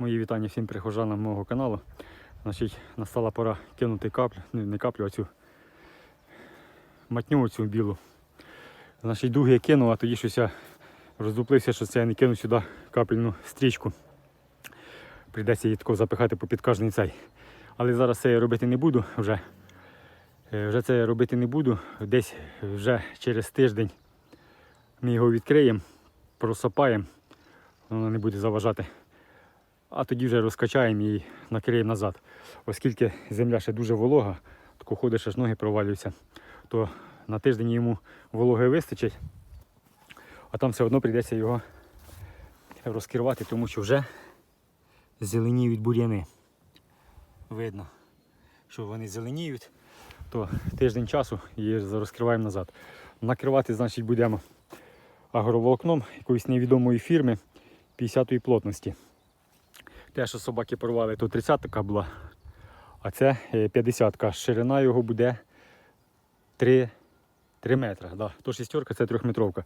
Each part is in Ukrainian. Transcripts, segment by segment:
Мої вітання всім прихожанам мого каналу. Значить, настала пора кинути каплю, ну, не каплю, а цю матню цю білу. Значить, дуги я кинув, а тоді щось я роздуплився, що це я не кину сюди капельну стрічку. Прийдеться її тако запихати попід кожний цей. Але зараз це я робити не буду вже. Е, Вже це я робити не буду. Десь вже через тиждень ми його відкриємо, просапаємо, воно не буде заважати. А тоді вже розкачаємо і накриємо назад. Оскільки земля ще дуже волога, тако ходиш, аж ноги провалюються, то на тиждень йому вологи вистачить, а там все одно прийдеться його розкривати, тому що вже зеленіють бур'яни. Видно, що вони зеленіють, то тиждень часу і розкриваємо назад. Накривати, значить, будемо агроволокном якоїсь невідомої фірми 50-ї плотності. Те, що собаки порвали, то 30-ка була, а це 50-ка. Ширина його буде 3, 3 метри. Да. То шістерка це трьохметровка.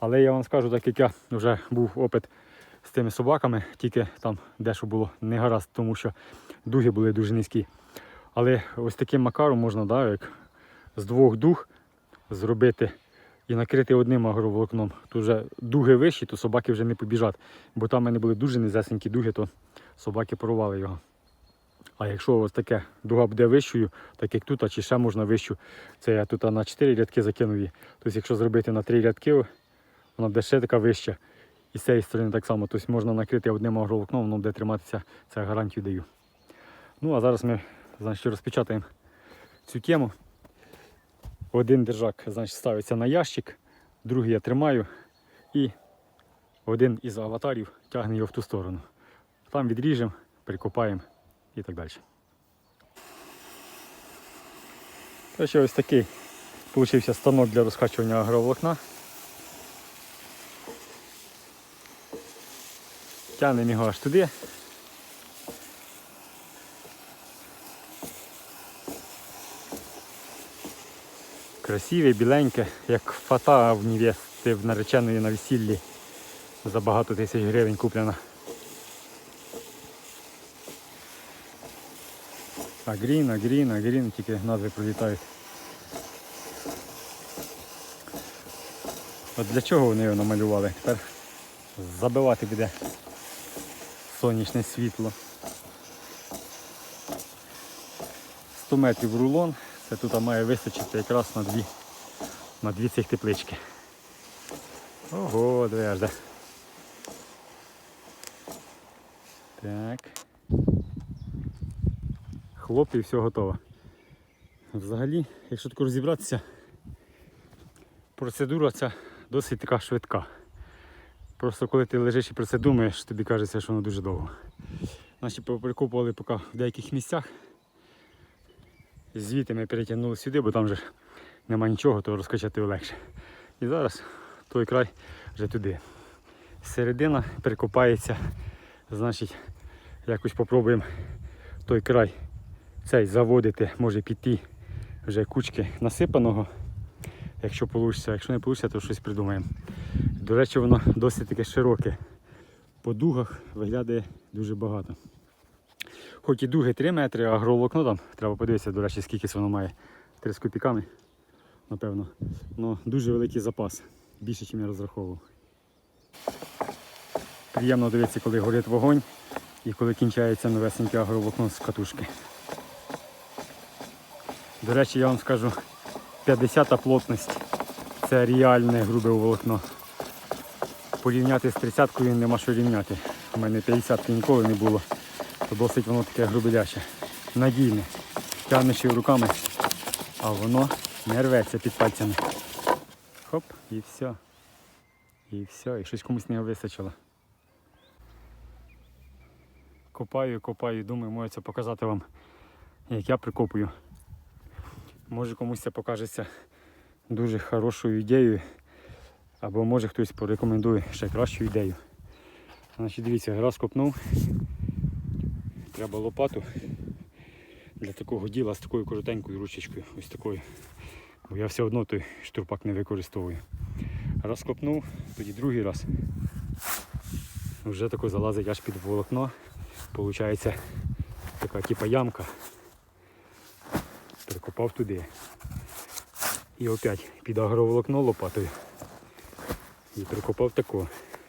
Але я вам скажу, так як я вже був опит з тими собаками, тільки там дещо було не гаразд, тому що дуги були дуже низькі. Але ось таким макаром можна, да, як з двох дуг зробити і накрити одним агроволокном. То вже дуги вищі, то собаки вже не побіжать. Бо там в мене були дуже низесенькі дуги, то собаки порвали його. А якщо ось таке дуга буде вищою, так як тут, а чи ще можна вищу, це я тут на 4 рядки закинув її. Тобто, якщо зробити на 3 рядки, вона буде ще така вища. І з цієї сторони так само. Тобто можна накрити одним агроволокном, воно буде триматися, це гарантію даю. Ну а зараз ми значить, розпечатаємо цю тему. Один держак значить, ставиться на ящик, другий я тримаю і один із аватарів тягне його в ту сторону. Там відріжемо, прикопаємо і так далі. Та ще ось такий получився станок для розкачування агроволокна. Тягнемо його аж туди. Красиве, біленьке, як фата в невести в нареченої на весіллі за багато тисяч гривень куплена. Агрін, агрін, агрін, тільки назви пролітають. От для чого вони його намалювали? Тепер забивати буде сонячне світло. 100 метрів рулон, це тут має вистачити якраз на дві, на дві цих теплички. Ого, диви аж де. Так. Хлоп і все готово. Взагалі, якщо тако розібратися, процедура ця досить така швидка. Просто коли ти лежиш і про це думаєш, тобі кажеться, що воно дуже довго. Наші прикопували поки в деяких місцях. Звідти ми перетягнули сюди, бо там вже нема нічого, то розкачати легше. І зараз той край вже туди. Середина перекопається, значить, якось спробуємо той край цей заводити, може піти вже кучки насипаного, якщо вийде, якщо не вийде, то щось придумаємо. До речі, воно досить таке широке. По дугах виглядає дуже багато. Хоч і дуги 3 метри, а агроволокно там, треба подивитися, до речі, скільки воно має. 3 з копійками, напевно. Ну, дуже великий запас, більше, ніж я розраховував. Приємно дивитися, коли горить вогонь і коли кінчається новесеньке агроволокно з катушки. До речі, я вам скажу, 50-та плотність це реальне грубе волокно. Порівняти з 30-кою нема що рівняти. У мене 50-ки ніколи не було. То досить воно таке грубеляче. Надійне. Тягнеш руками, а воно не рветься під пальцями. Хоп, і все. І все, і щось комусь не вистачило. Копаю, копаю, думаю, можу це показати вам, як я прикопую. Може комусь це покажеться дуже хорошою ідеєю, або може хтось порекомендує ще кращу ідею. Значить, дивіться, раз копнув, треба лопату для такого діла з такою коротенькою ручечкою, ось такою. Бо я все одно той штурпак не використовую. Раз копнув, тоді другий раз. Вже тако залазить аж під волокно. Получається така типа ямка. Прикопав туди. І опять під агроволокно лопатою. І прикопав тако.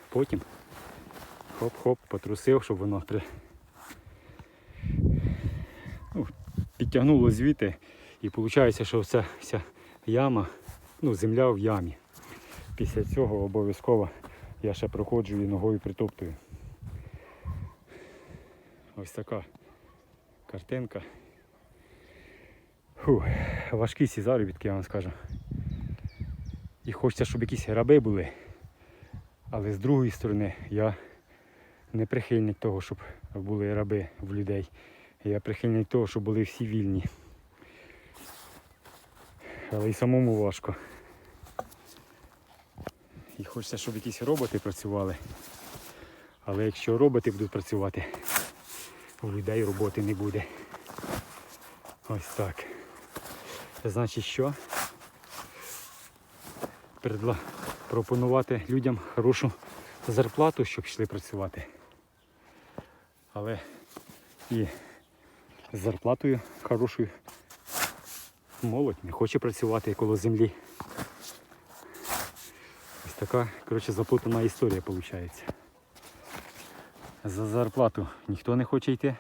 Потім хоп-хоп, потрусив, щоб воно при... ну, підтягнуло звідти. І виходить, що вся, вся яма, ну, земля в ямі. Після цього обов'язково я ще проходжу і ногою притоптую. Ось така картинка. Фу, важкі ці заробітки, я вам скажу. І хочеться, щоб якісь раби були. Але з другої сторони я не прихильник того, щоб були раби в людей. Я прихильник того, щоб були всі вільні. Але і самому важко. І хочеться, щоб якісь роботи працювали. Але якщо роботи будуть працювати, у людей роботи не буде. Ось так. Це значить що? Передла... Пропонувати людям хорошу зарплату, щоб йшли працювати. Але і з зарплатою хорошою молодь не хоче працювати коло землі. Ось така, коротше, заплутана історія виходить. За зарплату ніхто не хоче йти.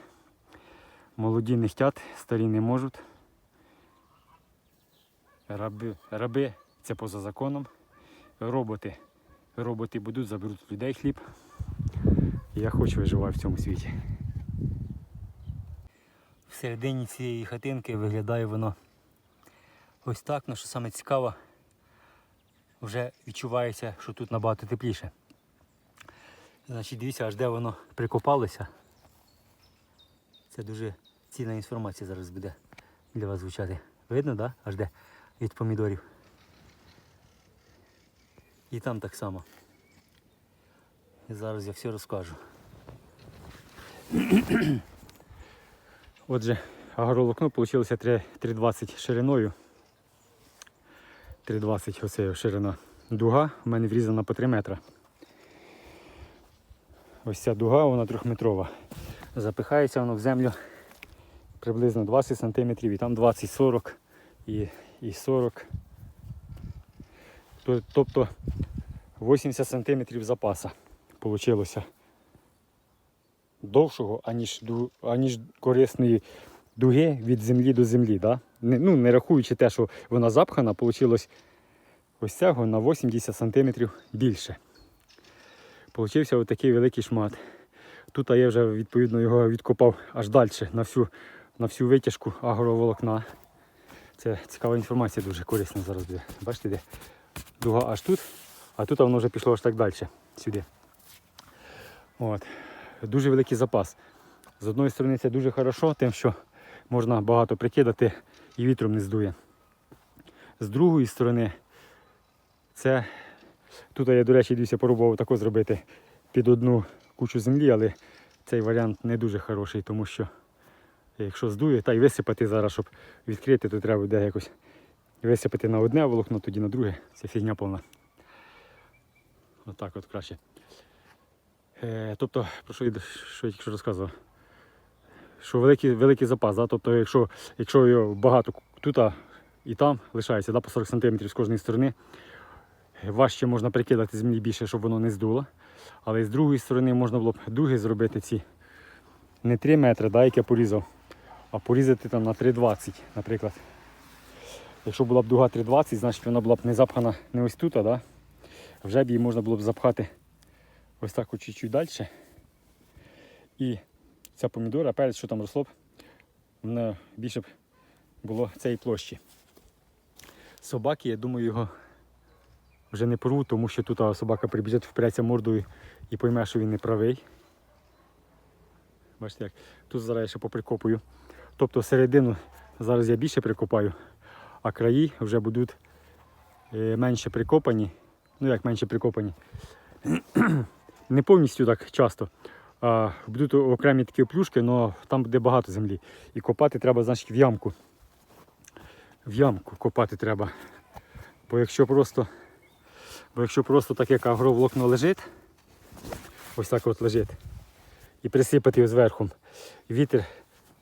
Молоді не хочуть, старі не можуть. Раби, раби це поза законом. Роботи. Роботи будуть, заберуть людей хліб. Я хоч виживаю в цьому світі. Всередині цієї хатинки виглядає воно ось так, ну що саме цікаво, вже відчувається, що тут набагато тепліше. Значить, дивіться, аж де воно прикопалося. Це дуже цінна інформація зараз буде для вас звучати. Видно, да? Аж де від помідорів. І там так само. І зараз я все розкажу. Отже, агролокно вийшло 3,20 шириною. 3,20 оце ширина. Дуга в мене врізана по 3 метра. Ось ця дуга, вона трьохметрова. Запихається воно в землю приблизно 20 см і там 20-40 і, і 40. Тобто 80 см запаса вийшло довшого, аніж, аніж корисної дуги від землі до землі. Да? Не, ну, не рахуючи те, що вона запхана, вийшло ось цього на 80 см більше. Получився отакий великий шмат. Тут я вже відповідно його відкопав аж далі на всю, на всю витяжку агроволокна. Це цікава інформація, дуже корисна зараз буде. Бачите, де дуга аж тут, а тут воно вже пішло аж так далі, сюди. От. Дуже великий запас. З одної сторони це дуже хорошо, тим, що можна багато прикидати і вітром не здує. З другої сторони, це тут я, до речі, дивіться, пробував тако зробити під одну кучу землі, але цей варіант не дуже хороший, тому що якщо здує, та й висипати зараз, щоб відкрити, то треба буде якось висипати на одне волокно, тоді на друге. Це фігня повна. Отак от краще. Е, тобто, про що що я тільки розказував? Що великий, великий запас, да? тобто, якщо, якщо його багато тут і там лишається да, по 40 см з кожної сторони, важче можна прикидати землі більше, щоб воно не здуло. Але з другої сторони можна було б дуги зробити ці не 3 метри, да, як я порізав, а порізати там на 3,20, наприклад. Якщо була б дуга 3,20, значить вона була б не запхана не ось тут, а да? вже б її можна було б запхати ось так чуть-чуть далі. І ця помідора, перець, що там росло б, воно більше б було цієї площі. Собаки, я думаю, його вже не порву, тому що тут собака прибіжить, впреться мордою і пойме, що він не правий. Бачите як. Тут зараз я ще поприкопую. Тобто середину зараз я більше прикопаю, а краї вже будуть е, менше прикопані. Ну як менше прикопані. Не повністю так часто. А, будуть окремі такі плюшки, але там буде багато землі. І копати треба, значить, в ямку. В ямку копати треба. Бо якщо просто, бо якщо просто так як агроволокно лежить, ось так от лежить, і присипати його зверху. Вітер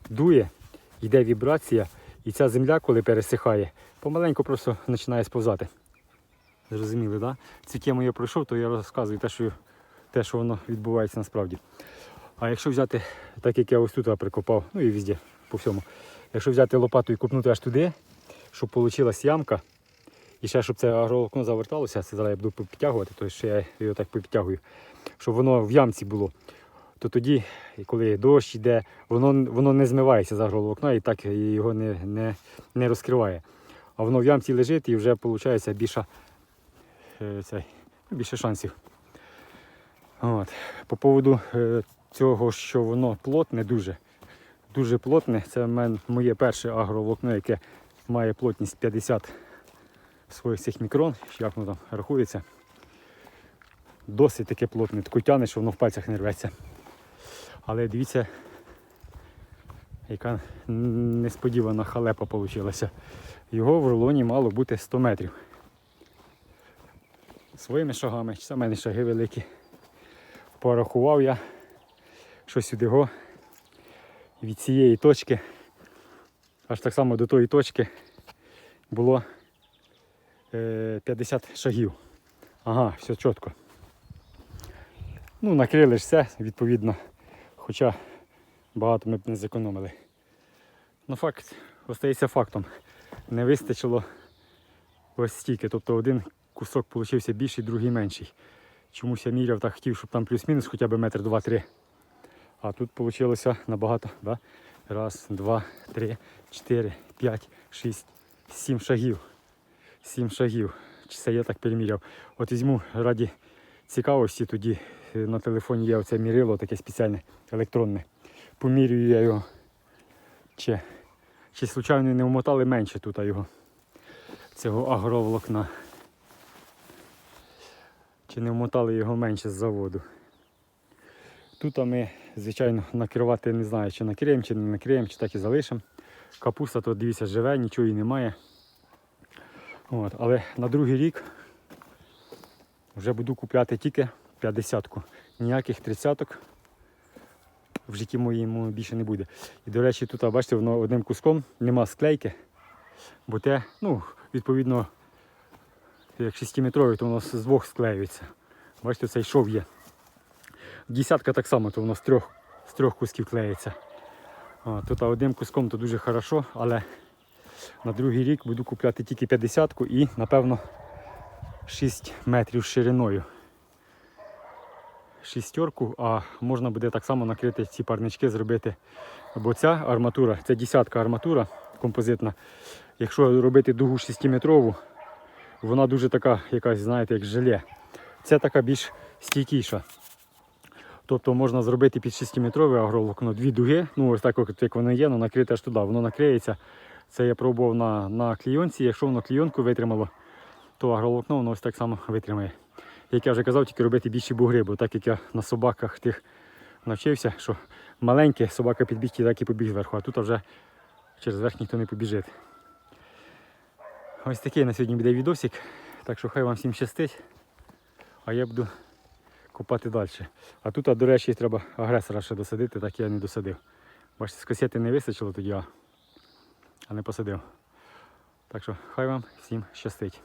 дує, йде вібрація, і ця земля, коли пересихає, помаленьку просто починає сповзати. Зрозуміли? Да? Цю тему я пройшов, то я розказую те, що, те, що воно відбувається насправді. А якщо взяти, так як я ось тут прикопав, ну і везде, по всьому. Якщо взяти лопату і купнути аж туди, щоб вийшла ямка, і ще щоб це агроволокно заверталося, це зараз я буду підтягувати, то ще я його так підтягую, щоб воно в ямці було. То тоді, коли дощ йде, воно, воно не змивається з агроволокна і так його не, не, не розкриває. А воно в ямці лежить і вже виходить більше, цей, ну, більше шансів. От. По поводу е, цього, що воно плотне дуже. Дуже плотне. Це моє перше агроволокно, яке має плотність 50 своїх цих мікрон, як воно там рахується. Досить таке плотне, таке тягне, що воно в пальцях не рветься. Але дивіться, яка несподівана халепа вийшла. Його в рулоні мало бути 100 метрів. Своїми шагами, це в мене шаги великі. Порахував я, що сюди го від цієї точки, аж так само до тої точки було е, 50 шагів. Ага, все чітко. Ну, накрили ж все, відповідно, хоча багато ми б не зекономили. Ну, факт остається фактом. Не вистачило ось стільки. Тобто один кусок получився більший, другий менший. Чомусь я міряв так хотів, щоб там плюс-мінус хоча б метр два-три. А тут вийшло набагато. Да? Раз, два, три, чотири, п'ять, шість, сім шагів. Сім шагів. Чи це я так переміряв. От візьму раді цікавості, тоді на телефоні є оце мірило таке спеціальне електронне. Помірюю я його. Чи, чи случайно не вмотали менше тут його. Цього агроволокна. Чи не вмотали його менше з заводу. Тут ми, звичайно, накривати не знаю, чи накриємо, чи не накриємо, чи так і залишимо. Капуста тут, дивіться, живе, нічого і немає. От, але на другий рік вже буду купляти тільки 50-ку. Ніяких 30-ок в житті моєму більше не буде. І до речі, тут, бачите, воно одним куском нема склейки, бо те, ну, відповідно, як 6-метровий, то воно з двох склеюється. Бачите, цей шов є. Десятка так само, то воно з трьох, з трьох кусків клеїться. А, тут одним куском то дуже хорошо, але на другий рік буду купляти тільки 50-ку і, напевно, 6 метрів шириною. Шістерку, а можна буде так само накрити ці парнички, зробити. Бо ця арматура, це десятка арматура композитна. Якщо робити дугу 6-метрову, вона дуже така, якась, знаєте, як желе. Це така більш стійкіша. Тобто можна зробити під 6-метрове агроволокно дві дуги, ну ось так як воно є, ну накрите аж туди, воно накриється. Це я пробував на, на клійонці. Якщо воно клійонку витримало, то агроволокно воно ось так само витримає. Як я вже казав, тільки робити більші бугри, бо так як я на собаках тих навчився, що маленьке собака підбіг і так і побіг зверху, а тут вже через верх ніхто не побіжить. Ось такий на сьогодні буде відосик. Так що хай вам всім щастить. А я буду копати далі. А тут, а, до речі, треба агресора ще досадити, так я не досадив. Бачите, з касети не вистачило тоді, а не посадив. Так що хай вам всім щастить.